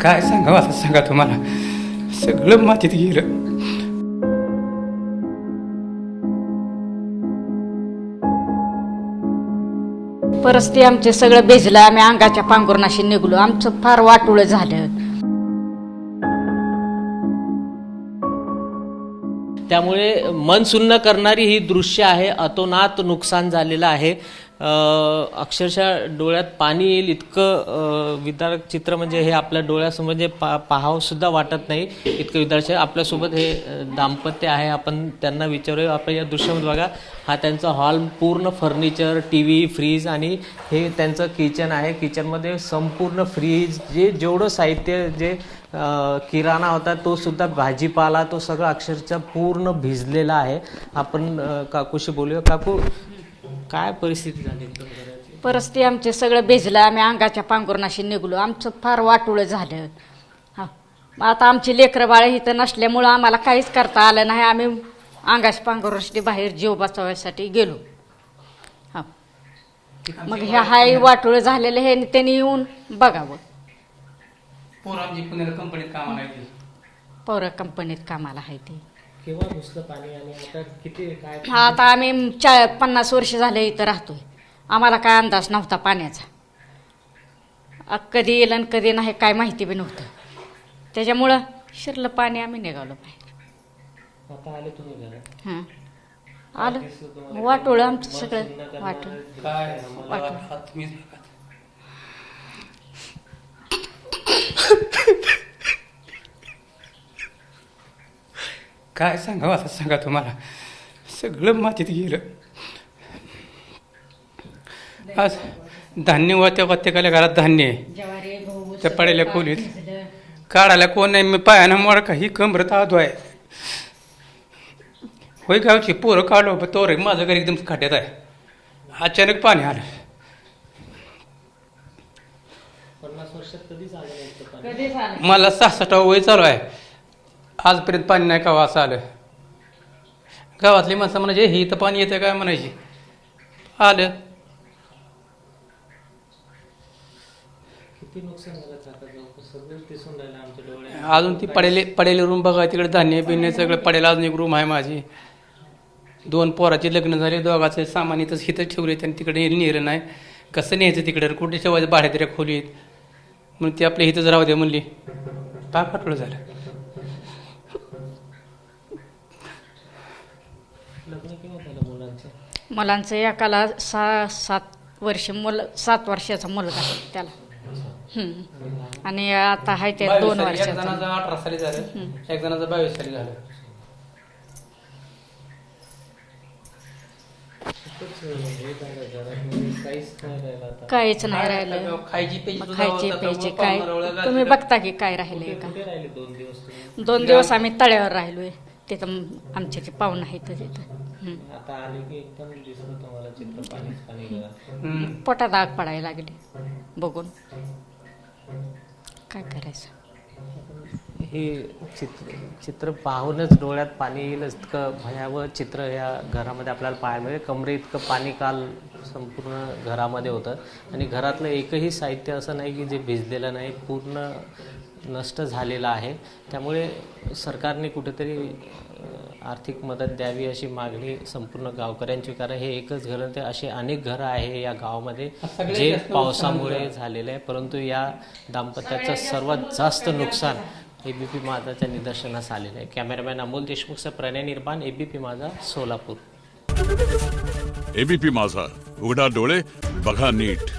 काय सांगावं आता सांगा तुम्हाला सगळं मातीत गेलं परस्ती आमचे सगळं भिजलं आम्ही अंगाच्या पांघरुणाशी निघलो. आमचं फार वाटोळं झालं. त्यामुळे मन सुन्न करणारी ही दृश्य आहे. अतोनात नुकसान झालेलं आहे. अक्षरशः डोळ्यात पाणी येईल इतकं विदारक चित्र म्हणजे हे आपल्या डोळ्यासमोर जे पा पाहावं सुद्धा वाटत नाही. इतकं विदारक आपल्यासोबत हे दाम्पत्य आहे. आपण त्यांना विचारूया. आपण या दृश्यामध्ये बघा हा त्यांचा हॉल पूर्ण फर्निचर टी व्ही फ्रीज आणि हे त्यांचं किचन आहे. किचनमध्ये संपूर्ण फ्रीज जे जेवढं साहित्य जे किराणा होता तो सुद्धा भाजीपाला तो सगळं अक्षरशः पूर्ण भिजलेला आहे. आपण काकूशी बोलूया. काकू काय परिस्थिती झाली एकदम घराची? परस्ती आमचे सगळं भिजलं आम्ही अंगाच्या पांघरुणाशी निघलो. आमचं फार वाटोळं झालं. हा. आता आमची लेकरं बाळ इथं नसल्यामुळं आम्हाला काहीच करता आलं नाही. आम्ही अंगाच्या पांघरुणाशी बाहेर जीव बचावायसाठी गेलो. हा. मग हे हाय वाटोळं झालेलं हे त्यांनी येऊन बघावं. पोर आमची पुण्याला कंपनीत कामाला आहे ती. पौर कंपनीत कामाला आहे ते. केव्हा घुसलं पाणी आणि आता किती काय? हा आता आम्ही चा पन्नास वर्ष झाले इथं राहतोय. आम्हाला काय अंदाज नव्हता पाण्याचा. कधी येईल आणि कधी नाही काय माहिती बी नव्हतं. त्याच्यामुळं शिरलं पाणी आम्ही निघालो बाहेर. आता आले तुम्ही घरात? हां. आलं. वाटोळं आमचं सगळं वाटोळं. काय वाटोळं. हात काय सांगावं आता सांगा तुम्हाला. सगळं मातीत गेलं. आज धान्य वात्या प्रत्येकाला घरात धान्य आहे. त्या पडेल्या खोलीत काढायला कोण नाही? मी पायानं मोड काही कमरत आदो आहे. होय गावची पोरं काढलो पण तो रे माझं घर एकदम खाट्यात आहे. अचानक पाणी आलं. पन्नास वर्षात कधीच आलं नाही इतकं पाणी? मला सहा सटावं वय चालू आहे. आजपर्यंत पाणी नाही का असं आलं? गावातली माणसं म्हणायचे हे इथं पाणी येतं काय? म्हणायची. आलं. अजून ती पडेले पडेले रूम बघा तिकडे धान्य बिन्य सगळं पडेल. अजून एक रूम आहे माझी. दोन पोराचे लग्न झाले दोघाचे सामान इथंच इथं ठेवले त्यांनी तिकडे नेलं नाही. कसं न्यायचं तिकडे? कुठे ठेवायचं? भाड्या तरी खोलीत. म्हणून ती आपल्या इथंच राहू दे म्हणली. पाक आठवडं झालं. मुलांचं? मुलांचं एकाला सहा सात वर्ष मुल सात वर्षाचा मुलगा आहे त्याला. हम्म. आणि आता आहे ते दोन साली. एक वर्षाचा. जणाचं अठरा साली झालं एक जणाचं बावीस साली झालं. काहीच नाही राहिलं आता. काहीच नाही राहिलं. खायची प्यायची मग खायचे प्यायचे काय. तुम्ही बघता की काय राहिलंय का? राहिले दोन दिवस तुम्ही? दोन दिवस आम्ही तळ्यावर राहिलोय. तिथं आमचे ते पाहुणं आहेत तिथं हम्म. आता आले की एकदम दिसलं तुम्हाला चित्र पाणीच पाणी घरात हम्म. पोटात आग पडायला लागली. बघून. काय करायचं? हे चित्र चित्र पाहूनच डोळ्यात पाणी येईल. इतकं भयावह चित्र या घरामध्ये आपल्याला पाहायला मिळेल. कमरे इतकं पाणी काल संपूर्ण घरामध्ये होतं. आणि घरातलं एकही साहित्य असं नाही की जे भिजलेलं नाही. पूर्ण नष्ट झालेलं आहे. त्यामुळे सरकारने कुठेतरी आर्थिक मदत द्यावी अशी मागणी संपूर्ण गावकऱ्यांची. कारण हे एकच घर ते असे अनेक घरं आहे या गावामध्ये जे पावसामुळे झालेलं आहे. परंतु या दाम्पत्याचं सर्वात जास्त नुकसान एबीपी माझाच्या निदर्शनास आलेलं आहे. कॅमेरामॅन अमोल देशमुखचा प्रणय निर्माण एबीपी माझा सोलापूर. एबीपी माझा उघडा डोळे बघा नीट.